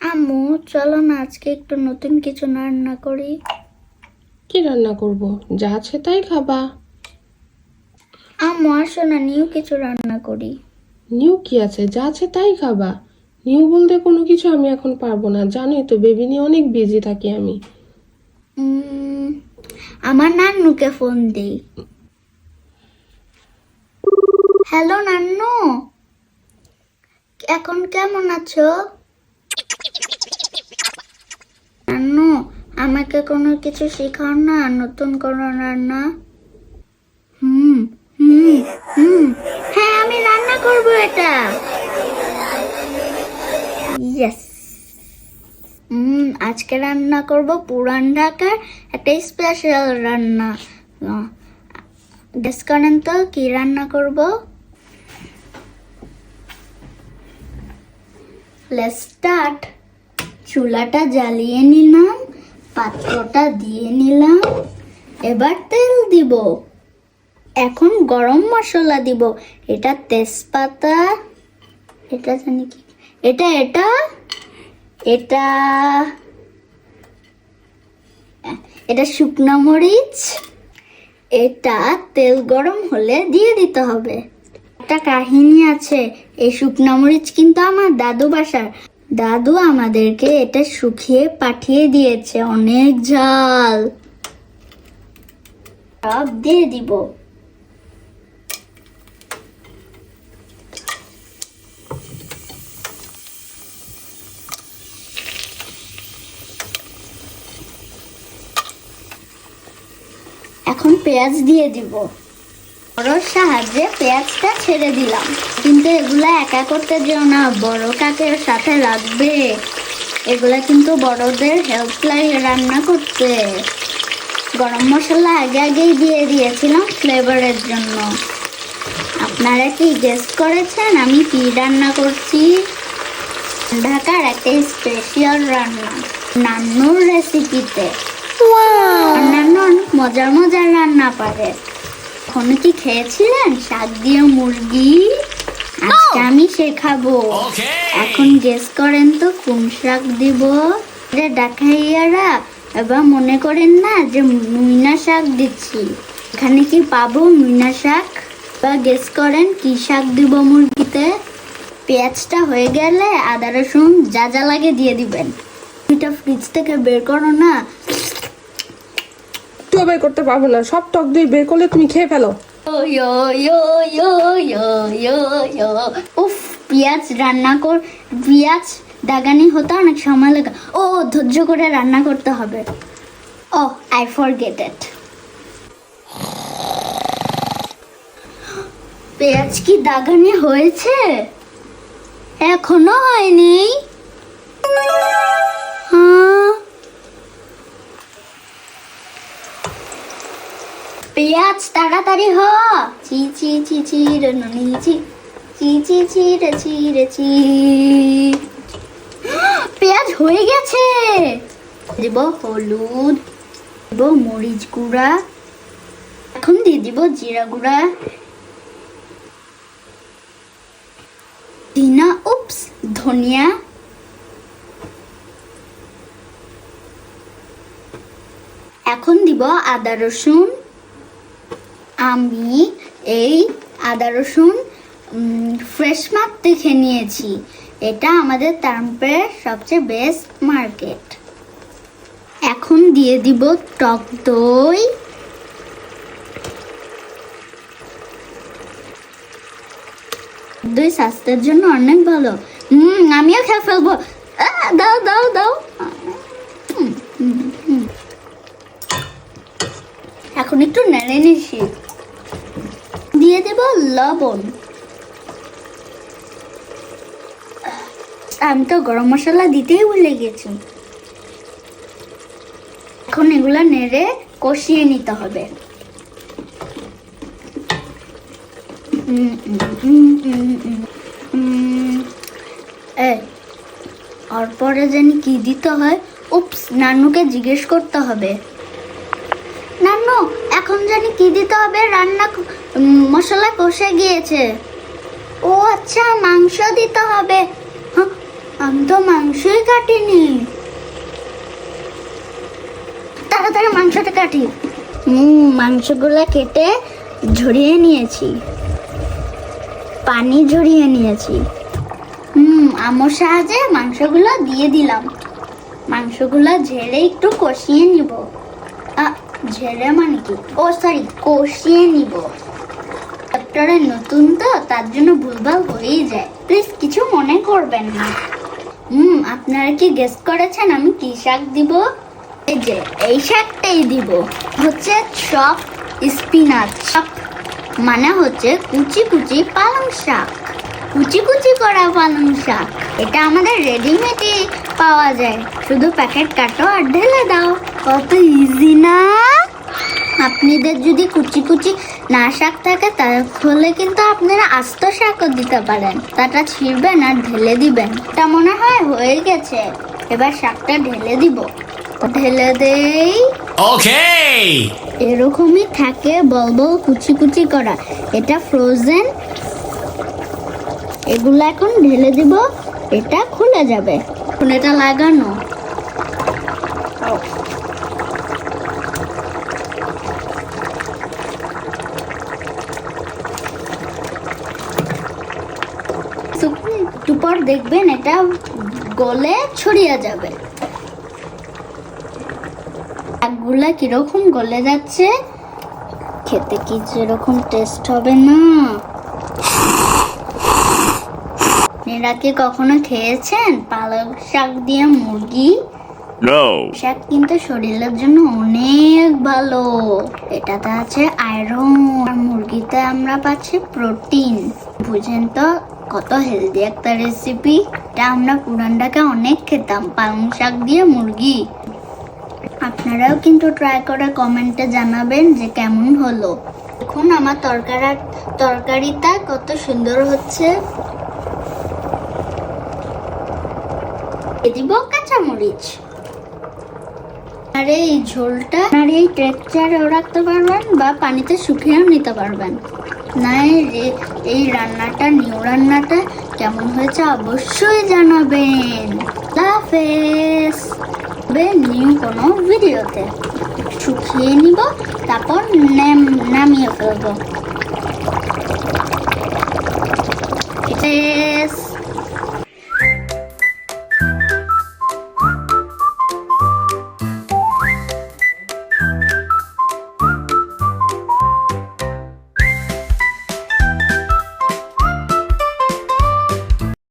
আম্মু চলো না আজকে একটু নতুন কিছু রান্না করি। কি রান্না করব? যা আছে তাই খাবা। আম্মু আসো না নিউ কিছু রান্না করি। নিউ কি আছে? যা আছে তাই খাবা। নিউ বলতে কোনো কিছু আমি এখন পারব না। জানোই তো বেবি নিয়ে অনেক বিজি থাকি আমি। আমার নান্নুকে ফোন দিই। হ্যালো নান্নু? এখন কেমন আছো? নান্নু আমাকে কোনো কিছু শেখাও না, নতুন কোনো রান্না? হুম হুম হুম। হ্যাঁ আমি রান্না করব এটা। ইয়েস হুম, আজকে রান্না করব পুরান ঢাকার একটা স্পেশাল রান্না। গেস করেন তো, কি রান্না করব? লেটস স্টার্ট চুলাটা জ্বালিয়ে নিলাম, পাত্রটা দিয়ে নিলাম। এবার তেল দিব। এখন গরম মশলা দিব। এটা তেজপাতা, এটা জানি কি? এটা এটা এটা এটা শুকনো মরিচ, এটা তেল গরম হলে দিয়ে দিতে হবে। একটা কাহিনী আছে, এই শুকনো মরিচ কিন্তু আমার দাদু বাসার। দাদু আমাদেরকে এটা শুকিয়ে পাঠিয়ে দিয়েছে, অনেক ঝাল। সব দিয়ে দিব। এখন পেঁয়াজ দিয়ে দিব। বড়োর সাহায্যে পেঁয়াজটা ছেড়ে দিলাম। কিন্তু এগুলা একা করতে যেও না বড় কাকে সাথে রাখবে এগুলা কিন্তু বড়দের হেল্প লাগে রান্না করতে। গরম মশলা আগে আগেই দিয়ে দিয়েছিলাম ফ্লেভারের জন্য। আপনারা কি গেস্ট করেছেন আমি কি রান্না করছি? ঢাকার একটা স্পেশাল রান্না নান্নুর রেসিপিতে অন্যান্য মজার মজার রান্না পারে কখনো কি খেয়েছিলেন? শাক দিয়ে মুরগি? আজকে আমি শেখাবো। এখন গেস করেন তো কোন শাক দিব? রে ডাকাইয়ারা এবার মনে করেন না যে মুইনা শাক দিচ্ছি। এখানে কি পাবো মুইনা শাক? বা গেস করেন কি শাক দিব মুরগিতে? পেঁয়াজটা হয়ে গেলে আদা রসুন যা যা লাগে দিয়ে দিবেন। এটা ফ্রিজ থেকে বের করো না। বের করতে পারব না। সব টক দই বের করলে তুমি খেয়ে ফেলো। উফ, পেঁয়াজ রান্না কর পেঁয়াজ দাগানি হতে অনেক সময় লাগে। ও ধৈর্য করে রান্না করতে হবে। ও আই ফরগেট ইট পেঁয়াজ কি দাগানি হয়েছে? এখনও হয়নি। হ্যাঁ। পেঁয়াজ তাড়াতাড়ি হ। চি চি চি চি, রে, ননি, চি। চি চি চি, রে চি রে, চি। পেঁয়াজ হয়ে গেছে। দিব হলুদ, দিব মরিচ গুঁড়া, এখন দিয়ে দিব জিরা গুঁড়া। দিনা, উপস, ধনিয়া। এখন দিব আদা, রসুন। আমি এই আদা রসুন ফ্রেশ মার্ক দেখে নিয়েছি। এটা আমাদের তারপের সবচেয়ে বেস্ট মার্কেট এখন দিয়ে দিব টক দই। দই স্বাস্থ্যের জন্য অনেক ভালো। হুম আমিও খেয়ে ফেলব। দাও দাও দাও। এখন একটু নেড়ে নিছি দিয়ে দেব লবণ। আমি তো গরম মশলা দিতেই ভুলে গেছি। এখন এগুলো নেড়ে কষিয়ে নিতে হবে। আর পরে জানি কি দিতে হয় উপস নানুকে জিজ্ঞেস করতে হবে। নানু, এখন জানি কি দিতে হবে? রান্না মশলা কষে গিয়েছে। ও আচ্ছা মাংস দিতে হবে। হ্যাঁ, আমি তো মাংসই কাটিনি। তাড়াতাড়ি মাংসটা কাটি। মাংসগুলো কেটে ঝরিয়ে নিয়েছি। পানি ঝরিয়ে নিয়েছি। হুম আমার সাহায্যে মাংসগুলো দিয়ে দিলাম। মাংসগুলো ঝেড়ে একটু কষিয়ে নিব। ঝেড়ে মানে কি? ও সরি কষিয়ে নিব। চ্যাপ্টারে নতুন তো, তার জন্য ভুলভাল হয়েই যায়। প্লিজ কিছু মনে করবেন না। হুম, আপনারা কি গেস করেছেন আমি কি শাক দিব? এই যে, এই শাকটাই দিব। হচ্ছে চপ স্পিনাচ চপ মানে হচ্ছে কুচি কুচি পালং শাক। কুচি কুচি করা পালং শাক। এটা আমাদের রেডিমেডে পাওয়া যায়। শুধু প্যাকেট কাটো আর ঢেলে দাও। কত ইজি না? আপনাদের যদি কুচি কুচি না শাক থাকে তাহলে কিন্তু আপনারা আস্ত শাকও দিতে পারেন। তাটা ছিঁড়বেন আর ঢেলে দিবেন। তা মনে হয় হয়ে গেছে। এবার শাকটা ঢেলে দিব। ঢেলে দেই। Okay! এরকমই থাকে বল বল কুচি কুচি করা। এটা ফ্রোজেন এগুলো এখন ঢেলে দিব। এটা খুলে যাবে। এখন এটা লাগানো। একটু পর দেখবেন এটা গলে ছড়িয়ে যাবে। শাকগুলা কীরকম গলে যাচ্ছে খেতে কি যেরকম টেস্ট হবে না। আপনারা কি কখনো খেয়েছেন? পালক শাক দিয়ে মুরগি. শাক কিন্তু শরীরের জন্য অনেক ভালো। এটাতে আছে আয়রন আর মুরগিতে আমরা পাচ্ছি প্রোটিন বুঝেন তো? কত হেলদি একটা রেসিপি এটা আমরা পুরানটাকে অনেক খেতাম। পালং শাক দিয়ে মুরগি। আপনারাও কিন্তু ট্রাই করে কমেন্টে জানাবেন যে কেমন হলো। এখন আমার তরকারি তরকারিটা কত সুন্দর হচ্ছে। দিব কাঁচামরিচ। আর এই ঝোলটা আর এই টেক্সচারেও রাখতে পারবেন বা পানিতে শুকিয়েও নিতে পারবেন। না এই- রান্নাটা, নিউ রান্নাটা কেমন হয়েছে অবশ্যই জানাবেন। হাফেজ। নিউ কোনো ভিডিওতে। শুকিয়ে নিব, তারপর নাম- নামিয়ে ফেলব।